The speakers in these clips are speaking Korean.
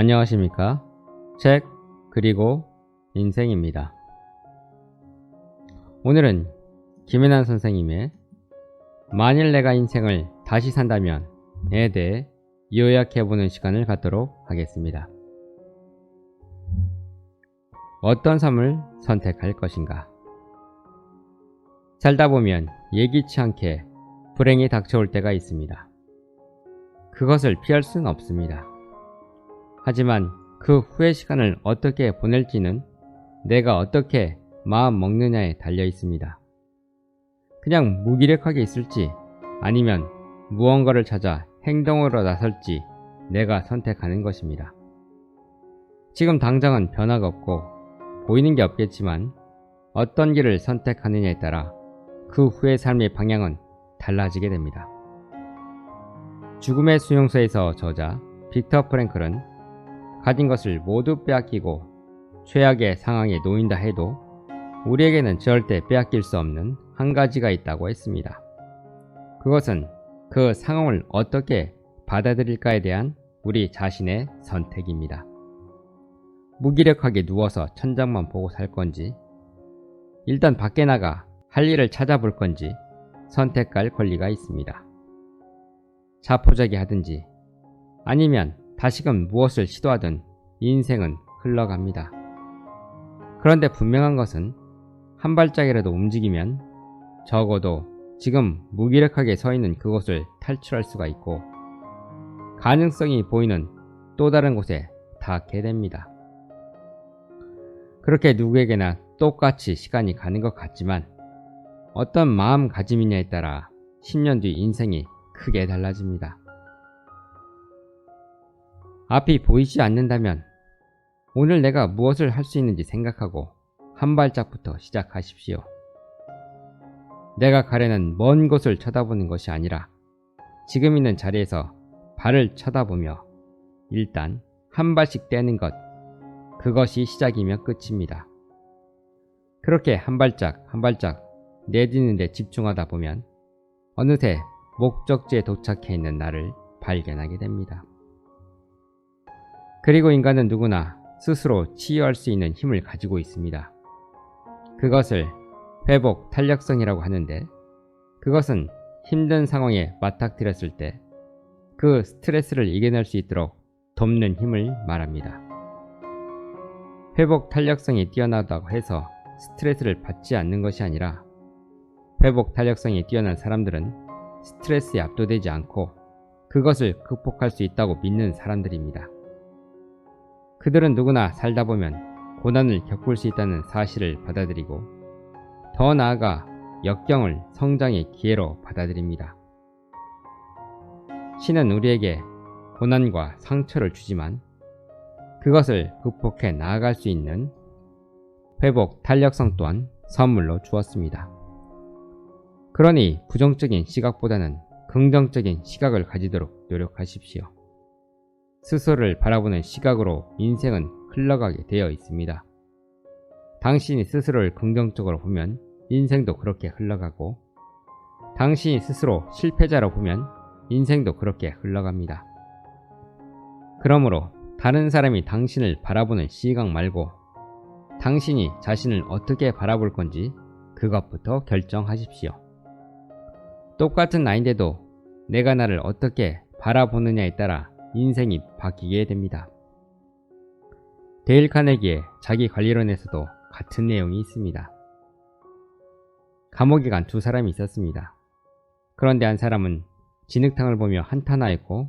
안녕하십니까? 책 그리고 인생입니다. 오늘은 김연한 선생님의 만일 내가 인생을 다시 산다면 에 대해 요약해보는 시간을 갖도록 하겠습니다. 어떤 삶을 선택할 것인가? 살다 보면 예기치 않게 불행이 닥쳐올 때가 있습니다. 그것을 피할 수는 없습니다. 하지만 그 후의 시간을 어떻게 보낼지는 내가 어떻게 마음 먹느냐에 달려 있습니다. 그냥 무기력하게 있을지 아니면 무언가를 찾아 행동으로 나설지 내가 선택하는 것입니다. 지금 당장은 변화가 없고 보이는 게 없겠지만 어떤 길을 선택하느냐에 따라 그 후의 삶의 방향은 달라지게 됩니다. 죽음의 수용소에서 저자 빅터 프랭클은 가진 것을 모두 빼앗기고 최악의 상황에 놓인다 해도 우리에게는 절대 빼앗길 수 없는 한 가지가 있다고 했습니다. 그것은 그 상황을 어떻게 받아들일까에 대한 우리 자신의 선택입니다. 무기력하게 누워서 천장만 보고 살 건지, 일단 밖에 나가 할 일을 찾아볼 건지 선택할 권리가 있습니다. 자포자기 하든지, 아니면 다시금 무엇을 시도하든 인생은 흘러갑니다. 그런데 분명한 것은 한 발짝이라도 움직이면 적어도 지금 무기력하게 서 있는 그곳을 탈출할 수가 있고 가능성이 보이는 또 다른 곳에 닿게 됩니다. 그렇게 누구에게나 똑같이 시간이 가는 것 같지만 어떤 마음가짐이냐에 따라 10년 뒤 인생이 크게 달라집니다. 앞이 보이지 않는다면 오늘 내가 무엇을 할 수 있는지 생각하고 한 발짝부터 시작하십시오. 내가 가려는 먼 곳을 쳐다보는 것이 아니라 지금 있는 자리에서 발을 쳐다보며 일단 한 발씩 떼는 것, 그것이 시작이며 끝입니다. 그렇게 한 발짝 한 발짝 내딛는 데 집중하다 보면 어느새 목적지에 도착해 있는 나를 발견하게 됩니다. 그리고 인간은 누구나 스스로 치유할 수 있는 힘을 가지고 있습니다. 그것을 회복 탄력성이라고 하는데 그것은 힘든 상황에 맞닥뜨렸을 때 그 스트레스를 이겨낼 수 있도록 돕는 힘을 말합니다. 회복 탄력성이 뛰어나다고 해서 스트레스를 받지 않는 것이 아니라 회복 탄력성이 뛰어난 사람들은 스트레스에 압도되지 않고 그것을 극복할 수 있다고 믿는 사람들입니다. 그들은 누구나 살다 보면 고난을 겪을 수 있다는 사실을 받아들이고 더 나아가 역경을 성장의 기회로 받아들입니다. 신은 우리에게 고난과 상처를 주지만 그것을 극복해 나아갈 수 있는 회복 탄력성 또한 선물로 주었습니다. 그러니 부정적인 시각보다는 긍정적인 시각을 가지도록 노력하십시오. 스스로를 바라보는 시각으로 인생은 흘러가게 되어 있습니다. 당신이 스스로를 긍정적으로 보면 인생도 그렇게 흘러가고 당신이 스스로 실패자로 보면 인생도 그렇게 흘러갑니다. 그러므로 다른 사람이 당신을 바라보는 시각 말고 당신이 자신을 어떻게 바라볼 건지 그것부터 결정하십시오. 똑같은 나인데도 내가 나를 어떻게 바라보느냐에 따라 인생이 바뀌게 됩니다. 데일 카네기의 자기 관리론에서도 같은 내용이 있습니다. 감옥에 간 두 사람이 있었습니다. 그런데 한 사람은 진흙탕을 보며 한탄하였고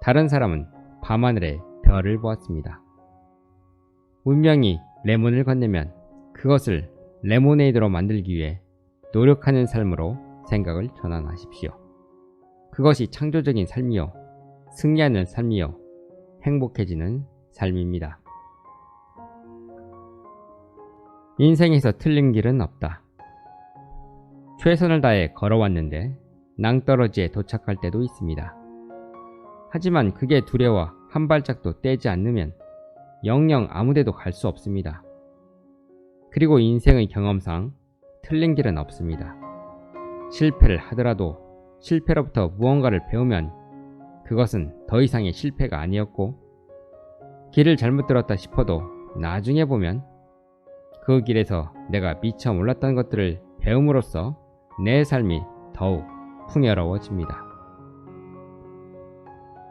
다른 사람은 밤하늘에 별을 보았습니다. 운명이 레몬을 건네면 그것을 레모네이드로 만들기 위해 노력하는 삶으로 생각을 전환하십시오. 그것이 창조적인 삶이요. 승리하는 삶이요. 행복해지는 삶입니다. 인생에서 틀린 길은 없다. 최선을 다해 걸어왔는데 낭떠러지에 도착할 때도 있습니다. 하지만 그게 두려워 한 발짝도 떼지 않으면 영영 아무데도 갈 수 없습니다. 그리고 인생의 경험상 틀린 길은 없습니다. 실패를 하더라도 실패로부터 무언가를 배우면 그것은 더 이상의 실패가 아니었고 길을 잘못 들었다 싶어도 나중에 보면 그 길에서 내가 미처 몰랐던 것들을 배움으로써 내 삶이 더욱 풍요로워집니다.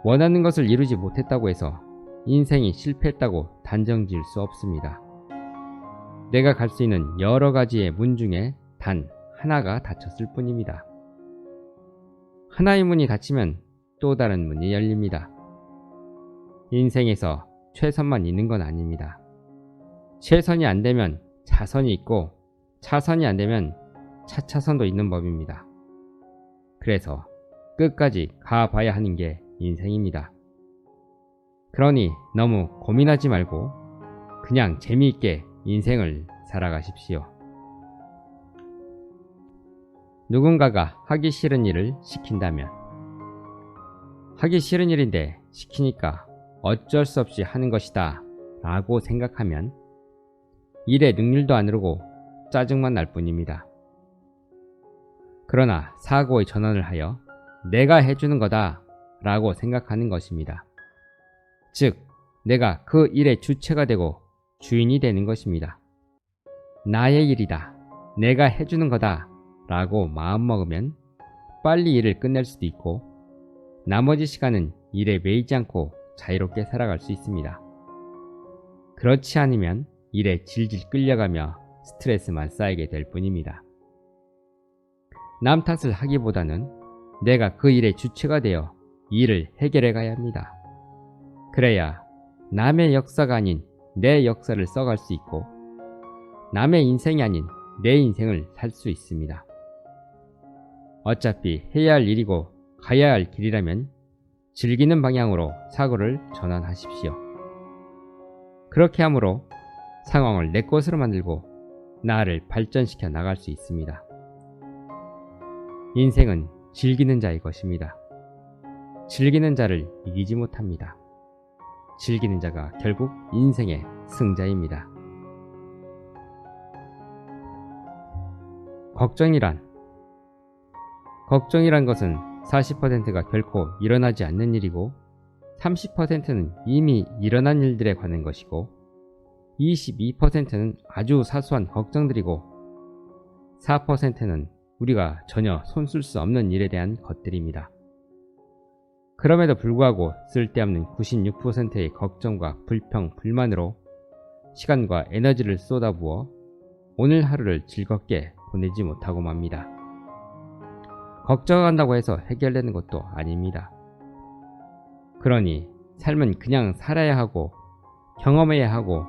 원하는 것을 이루지 못했다고 해서 인생이 실패했다고 단정 지을 수 없습니다. 내가 갈 수 있는 여러 가지의 문 중에 단 하나가 닫혔을 뿐입니다. 하나의 문이 닫히면 또 다른 문이 열립니다. 인생에서 최선만 있는 건 아닙니다. 최선이 안 되면 차선이 있고 차선이 안 되면 차차선도 있는 법입니다. 그래서 끝까지 가봐야 하는 게 인생입니다. 그러니 너무 고민하지 말고 그냥 재미있게 인생을 살아가십시오. 누군가가 하기 싫은 일을 시킨다면 하기 싫은 일인데 시키니까 어쩔 수 없이 하는 것이다 라고 생각하면 일에 능률도 안 오르고 짜증만 날 뿐입니다. 그러나 사고의 전환을 하여 내가 해주는 거다 라고 생각하는 것입니다. 즉, 내가 그 일의 주체가 되고 주인이 되는 것입니다. 나의 일이다. 내가 해주는 거다. 라고 마음먹으면 빨리 일을 끝낼 수도 있고 나머지 시간은 일에 매이지 않고 자유롭게 살아갈 수 있습니다. 그렇지 않으면 일에 질질 끌려가며 스트레스만 쌓이게 될 뿐입니다. 남 탓을 하기보다는 내가 그 일의 주체가 되어 일을 해결해 가야 합니다. 그래야 남의 역사가 아닌 내 역사를 써갈 수 있고 남의 인생이 아닌 내 인생을 살 수 있습니다. 어차피 해야 할 일이고 가야 할 길이라면 즐기는 방향으로 사고를 전환하십시오. 그렇게 함으로 상황을 내 것으로 만들고 나를 발전시켜 나갈 수 있습니다. 인생은 즐기는 자의 것입니다. 즐기는 자를 이기지 못합니다. 즐기는 자가 결국 인생의 승자입니다. 걱정이란 걱정이란 것은 40%가 결코 일어나지 않는 일이고 30%는 이미 일어난 일들에 관한 것이고 22%는 아주 사소한 걱정들이고 4%는 우리가 전혀 손쓸 수 없는 일에 대한 것들입니다. 그럼에도 불구하고 쓸데없는 96%의 걱정과 불평, 불만으로 시간과 에너지를 쏟아부어 오늘 하루를 즐겁게 보내지 못하고 맙니다. 걱정한다고 해서 해결되는 것도 아닙니다. 그러니 삶은 그냥 살아야 하고 경험해야 하고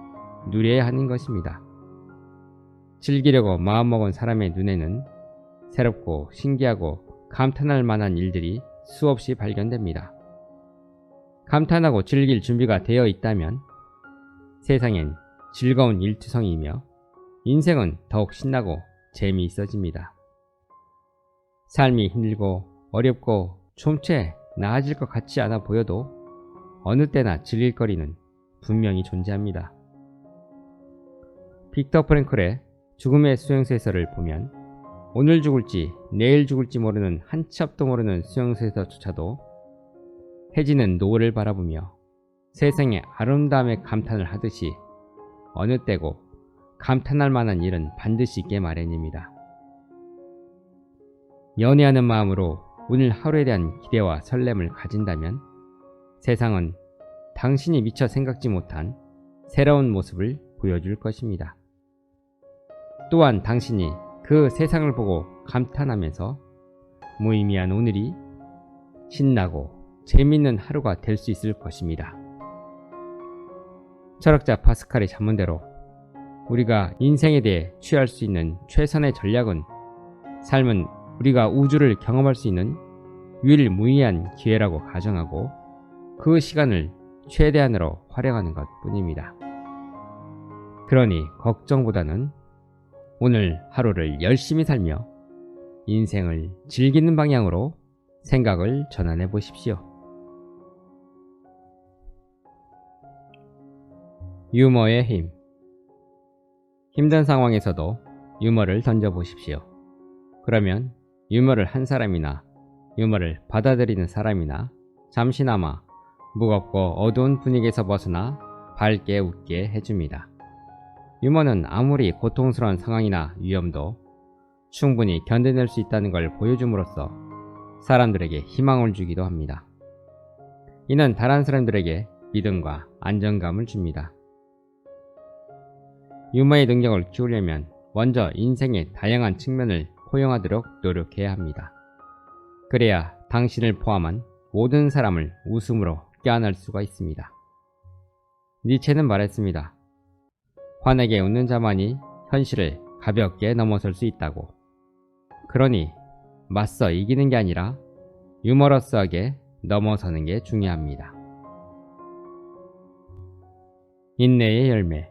누려야 하는 것입니다. 즐기려고 마음먹은 사람의 눈에는 새롭고 신기하고 감탄할 만한 일들이 수없이 발견됩니다. 감탄하고 즐길 준비가 되어 있다면 세상엔 즐거운 일투성이며 인생은 더욱 신나고 재미있어집니다. 삶이 힘들고 어렵고 좀채 나아질 것 같지 않아 보여도 어느 때나 즐길 거리는 분명히 존재합니다. 빅터 프랭클의 죽음의 수용소에서를 보면 오늘 죽을지 내일 죽을지 모르는 한 치 앞도 모르는 수용소에서조차도 해지는 노을을 바라보며 세상의 아름다움에 감탄을 하듯이 어느 때고 감탄할 만한 일은 반드시 있게 마련입니다. 연애하는 마음으로 오늘 하루에 대한 기대와 설렘을 가진다면 세상은 당신이 미처 생각지 못한 새로운 모습을 보여줄 것입니다. 또한 당신이 그 세상을 보고 감탄하면서 무의미한 오늘이 신나고 재밌는 하루가 될 수 있을 것입니다. 철학자 파스칼의 자문대로 우리가 인생에 대해 취할 수 있는 최선의 전략은 삶은 우리가 우주를 경험할 수 있는 유일무이한 기회라고 가정하고 그 시간을 최대한으로 활용하는 것 뿐입니다. 그러니 걱정보다는 오늘 하루를 열심히 살며 인생을 즐기는 방향으로 생각을 전환해 보십시오. 유머의 힘. 힘든 상황에서도 유머를 던져 보십시오. 그러면 유머를 한 사람이나 유머를 받아들이는 사람이나 잠시나마 무겁고 어두운 분위기에서 벗어나 밝게 웃게 해줍니다. 유머는 아무리 고통스러운 상황이나 위험도 충분히 견뎌낼 수 있다는 걸 보여줌으로써 사람들에게 희망을 주기도 합니다. 이는 다른 사람들에게 믿음과 안정감을 줍니다. 유머의 능력을 키우려면 먼저 인생의 다양한 측면을 포용하도록 노력해야 합니다. 그래야 당신을 포함한 모든 사람을 웃음으로 껴안을 수가 있습니다. 니체는 말했습니다. 환하게 웃는 자만이 현실을 가볍게 넘어설 수 있다고. 그러니 맞서 이기는 게 아니라 유머러스하게 넘어서는 게 중요합니다. 인내의 열매.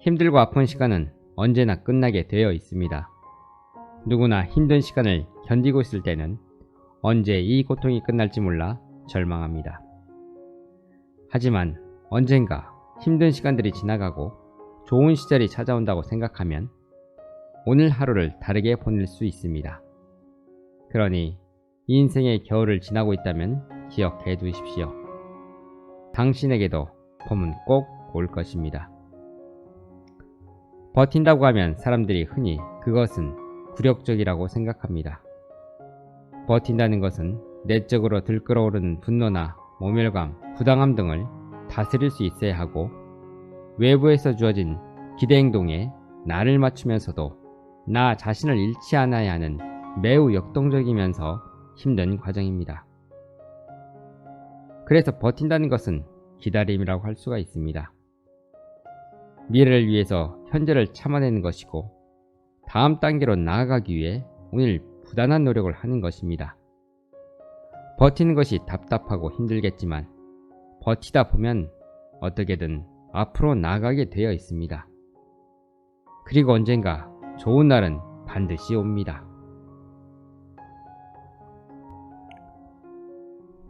힘들고 아픈 시간은 언제나 끝나게 되어 있습니다. 누구나 힘든 시간을 견디고 있을 때는 언제 이 고통이 끝날지 몰라 절망합니다. 하지만 언젠가 힘든 시간들이 지나가고 좋은 시절이 찾아온다고 생각하면 오늘 하루를 다르게 보낼 수 있습니다. 그러니 인생의 겨울을 지나고 있다면 기억해 두십시오. 당신에게도 봄은 꼭 올 것입니다. 버틴다고 하면 사람들이 흔히 그것은 굴욕적이라고 생각합니다. 버틴다는 것은 내적으로 들끓어오르는 분노나 모멸감, 부당함 등을 다스릴 수 있어야 하고 외부에서 주어진 기대 행동에 나를 맞추면서도 나 자신을 잃지 않아야 하는 매우 역동적이면서 힘든 과정입니다. 그래서 버틴다는 것은 기다림이라고 할 수가 있습니다. 미래를 위해서 현재를 참아내는 것이고 다음 단계로 나아가기 위해 오늘 부단한 노력을 하는 것입니다. 버티는 것이 답답하고 힘들겠지만 버티다 보면 어떻게든 앞으로 나아가게 되어 있습니다. 그리고 언젠가 좋은 날은 반드시 옵니다.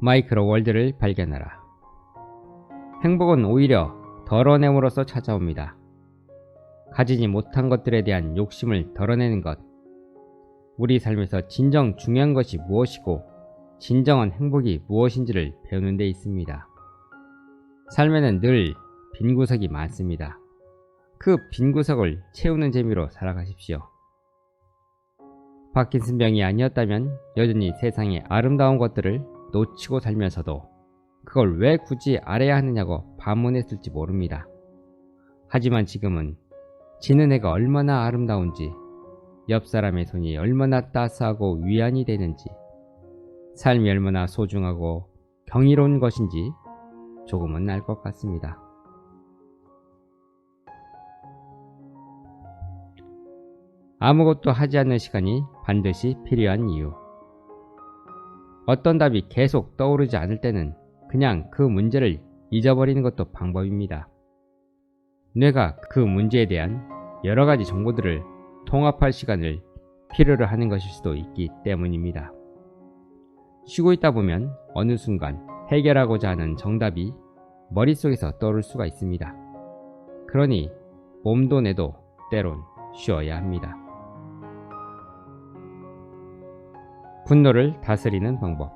마이크로 월드를 발견하라. 행복은 오히려 덜어냄으로써 찾아옵니다. 가지지 못한 것들에 대한 욕심을 덜어내는 것. 우리 삶에서 진정 중요한 것이 무엇이고 진정한 행복이 무엇인지를 배우는 데 있습니다. 삶에는 늘 빈 구석이 많습니다. 그 빈 구석을 채우는 재미로 살아가십시오. 파킨슨 병이 아니었다면 여전히 세상의 아름다운 것들을 놓치고 살면서도 그걸 왜 굳이 알아야 하느냐고 반문했을지 모릅니다. 하지만 지금은 지는 애가 얼마나 아름다운지, 옆 사람의 손이 얼마나 따스하고 위안이 되는지, 삶이 얼마나 소중하고 경이로운 것인지 조금은 알 것 같습니다. 아무것도 하지 않는 시간이 반드시 필요한 이유. 어떤 답이 계속 떠오르지 않을 때는 그냥 그 문제를 잊어버리는 것도 방법입니다. 뇌가 그 문제에 대한 여러 가지 정보들을 통합할 시간을 필요로 하는 것일 수도 있기 때문입니다. 쉬고 있다 보면 어느 순간 해결하고자 하는 정답이 머릿속에서 떠오를 수가 있습니다. 그러니 몸도 뇌도 때론 쉬어야 합니다. 분노를 다스리는 방법.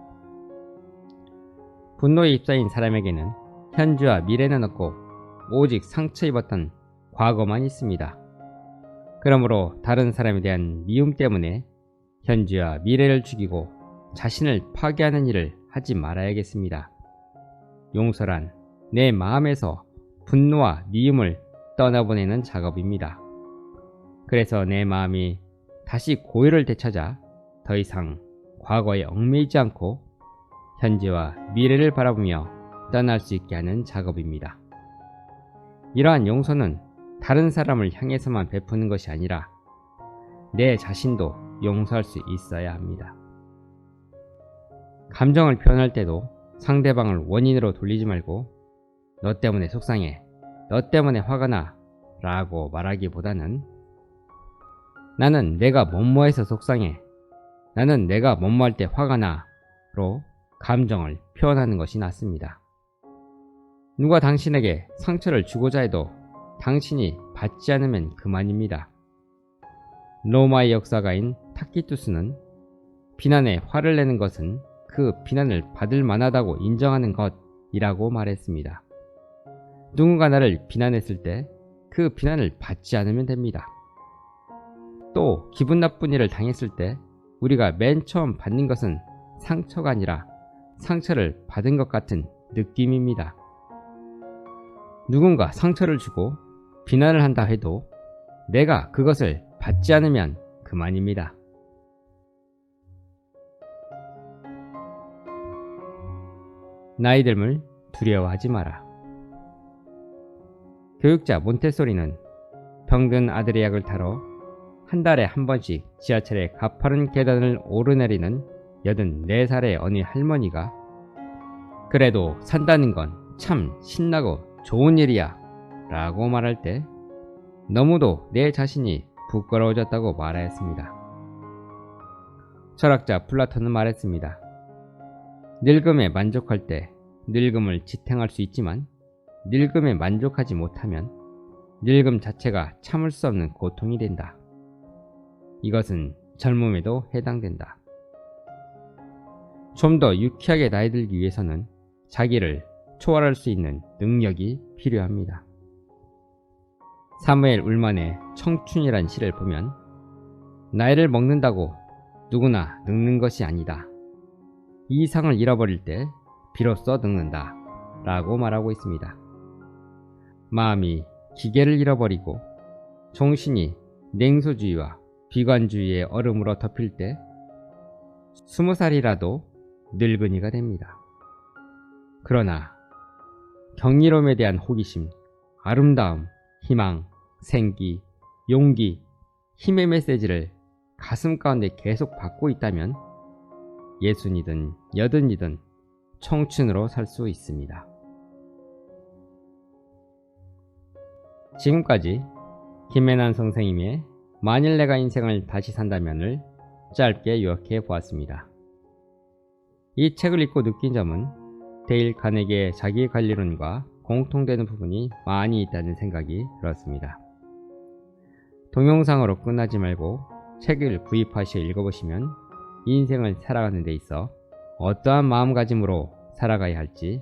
분노에 입사인 사람에게는 현재와 미래는 없고 오직 상처 입었던 과거만 있습니다. 그러므로 다른 사람에 대한 미움 때문에 현재와 미래를 죽이고 자신을 파괴하는 일을 하지 말아야겠습니다. 용서란 내 마음에서 분노와 미움을 떠나보내는 작업입니다. 그래서 내 마음이 다시 고요를 되찾아 더 이상 과거에 얽매이지 않고 현재와 미래를 바라보며 떠날 수 있게 하는 작업입니다. 이러한 용서는 다른 사람을 향해서만 베푸는 것이 아니라 내 자신도 용서할 수 있어야 합니다. 감정을 표현할 때도 상대방을 원인으로 돌리지 말고 너 때문에 속상해, 너 때문에 화가 나 라고 말하기보다는 나는 내가 뭐뭐해서 속상해, 나는 내가 뭐뭐할 때 화가 나로 감정을 표현하는 것이 낫습니다. 누가 당신에게 상처를 주고자 해도 당신이 받지 않으면 그만입니다. 로마의 역사가인 타키투스는 비난에 화를 내는 것은 그 비난을 받을 만하다고 인정하는 것이라고 말했습니다. 누군가 나를 비난했을 때 그 비난을 받지 않으면 됩니다. 또 기분 나쁜 일을 당했을 때 우리가 맨 처음 받는 것은 상처가 아니라 상처를 받은 것 같은 느낌입니다. 누군가 상처를 주고 비난을 한다 해도 내가 그것을 받지 않으면 그만입니다. 나이 듦을 두려워하지 마라. 교육자 몬테소리는 병든 아들의 약을 타러 한 달에 한 번씩 지하철의 가파른 계단을 오르내리는 84살의 어느 할머니가 그래도 산다는 건 참 신나고 좋은 일이야 라고 말할 때 너무도 내 자신이 부끄러워졌다고 말하였습니다. 철학자 플라톤은 말했습니다. 늙음에 만족할 때 늙음을 지탱할 수 있지만 늙음에 만족하지 못하면 늙음 자체가 참을 수 없는 고통이 된다. 이것은 젊음에도 해당된다. 좀 더 유쾌하게 나이 들기 위해서는 자기를 초월할 수 있는 능력이 필요합니다. 사무엘 울만의 청춘이란 시를 보면 나이를 먹는다고 누구나 늙는 것이 아니다. 이 이상을 잃어버릴 때 비로소 늙는다. 라고 말하고 있습니다. 마음이 기계를 잃어버리고 정신이 냉소주의와 비관주의의 얼음으로 덮일 때 스무 살이라도 늙은이가 됩니다. 그러나 경이로움에 대한 호기심, 아름다움, 희망, 생기, 용기, 힘의 메시지를 가슴 가운데 계속 받고 있다면 예순이든 여든이든 청춘으로 살 수 있습니다. 지금까지 김혜난 선생님의 만일 내가 인생을 다시 산다면을 짧게 요약해 보았습니다. 이 책을 읽고 느낀 점은 데일 카네기의 자기 관리론과 공통되는 부분이 많이 있다는 생각이 들었습니다. 동영상으로 끝나지 말고 책을 구입하셔 읽어보시면 인생을 살아가는 데 있어 어떠한 마음가짐으로 살아가야 할지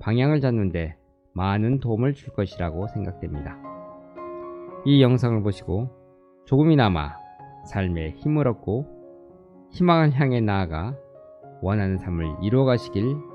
방향을 잡는데 많은 도움을 줄 것이라고 생각됩니다. 이 영상을 보시고 조금이나마 삶에 힘을 얻고 희망을 향해 나아가 원하는 삶을 이루어 가시길